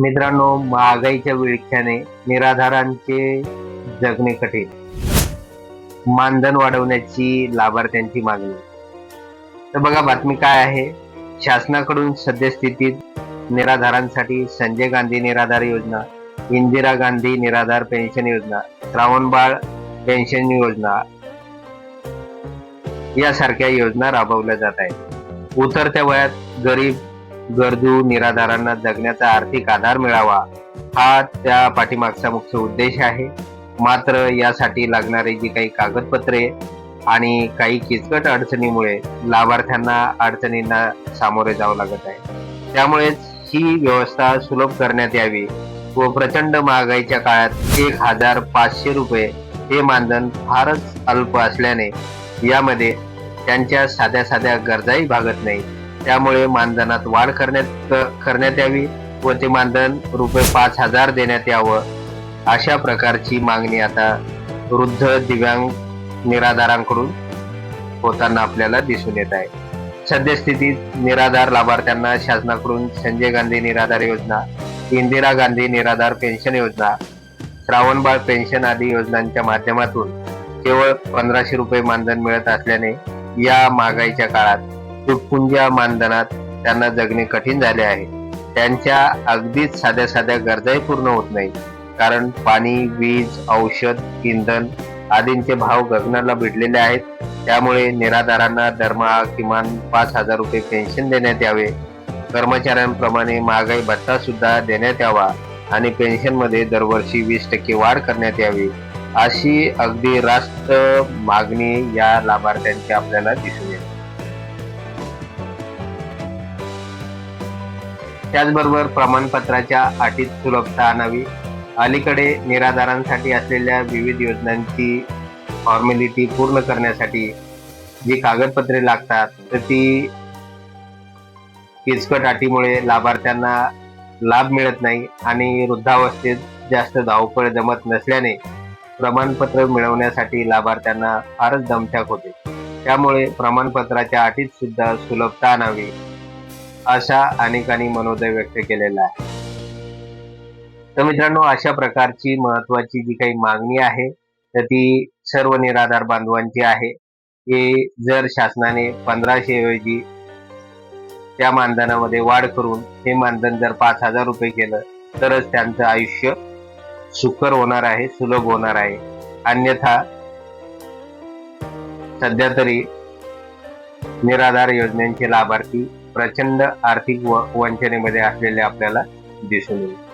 मित्रांनो महागाईच्या विळख्याने निराधारांचे जगणे कठीण. मानधन वाढवण्याची लाभार्थ्यांची मागणी. तर बघा बातमी काय आहे? शासनाकडून सद्यस्थितीत निराधारांसाठी संजय गांधी निराधार योजना इंदिरा गांधी निराधार पेन्शन योजना श्रावणबाळ पेन्शन योजना यासारख्या योजना राबवल्या जात आहेत. उतरत्या वयात गरीब गरजू निराधारांना जगण्याचा आर्थिक आधार मिळावा हा त्या पाठीमागचा मुख्य उद्देश आहे. मात्र यासाठी लागणारी जी काही कागदपत्रे आणि काही किचकट अडचणीमुळे लाभार्थ्यांना अडचणींना सामोरे जावं लागत आहे. त्यामुळेच ही व्यवस्था सुलभ करण्यात यावी व प्रचंड महागाईच्या काळात एक हजार पाचशे रुपये हे मानधन फारच अल्प असल्याने यामध्ये त्यांच्या साध्या साध्या गरजाही भागत नाही त्यामुळे मानधनात वाढ करण्यात करण्यात यावी व ते मानधन रुपये पाच हजार देण्यात यावं अशा प्रकारची मागणी आता वृद्ध दिव्यांग निराधारांकडून होताना आपल्याला दिसून येत आहे. सद्यस्थितीत निराधार लाभार्थ्यांना शासनाकडून संजय गांधी निराधार योजना इंदिरा गांधी निराधार पेन्शन योजना श्रावणबाळ पेन्शन आदी योजनांच्या माध्यमातून केवळ पंधराशे रुपये मानधन मिळत असल्याने या महागाईच्या काळात तुटपुंज्या मानधनात त्यांना जगणे कठीण झाले आहे. त्यांच्या अगदीच साध्या साध्या गरजाही पूर्ण होत नाही कारण पाणी वीज औषध इंधन आदींचे भाव गगनाला भिडलेले आहेत. त्यामुळे निराधारांना दरमहा किमान पाच हजार रुपये पेन्शन देण्यात यावे. कर्मचाऱ्यांप्रमाणे महागाई भत्ता सुद्धा देण्यात यावा आणि पेन्शनमध्ये दरवर्षी वीस टक्के वाढ करण्यात यावी अशी अगदी रास्त मागणी या लाभार्थ्यांची आपल्याला दिसून येते. त्याचबरोबर प्रमाणपत्राच्या अटीत सुलभता आणावी. अलीकडे निराधारांसाठी असलेल्या विविध योजनांची फॉर्मॅलिटी पूर्ण करण्यासाठी जी कागदपत्रे लागतात तर ती किचकट अटीमुळे लाभार्थ्यांना लाभ मिळत नाही आणि वृद्धावस्थेत जास्त धावपळ जमत नसल्याने प्रमाणपत्र मिळवण्यासाठी लाभार्थ्यांना फारच दमछाक होते. त्यामुळे प्रमाणपत्राच्या अटीत सुद्धा सुलभता आणावी. अशा अनेकांनी मनोदय व्यक्त केलेला आहे. तर मित्रांनो अशा प्रकारची महत्वाची जी काही मागणी आहे तर ती सर्व निराधार बांधवांची आहे. की जर शासनाने पंधराशे ऐवजी त्या मानधनामध्ये वाढ करून हे मानधन जर पाच हजार रुपये केलं तरच त्यांचं आयुष्य सुकर होणार आहे सुलभ होणार आहे. अन्यथा सध्या तरी निराधार योजनेचे लाभार्थी प्रचंड आर्थिक व वंचनेमध्ये असलेले आपल्याला दिसून येईल.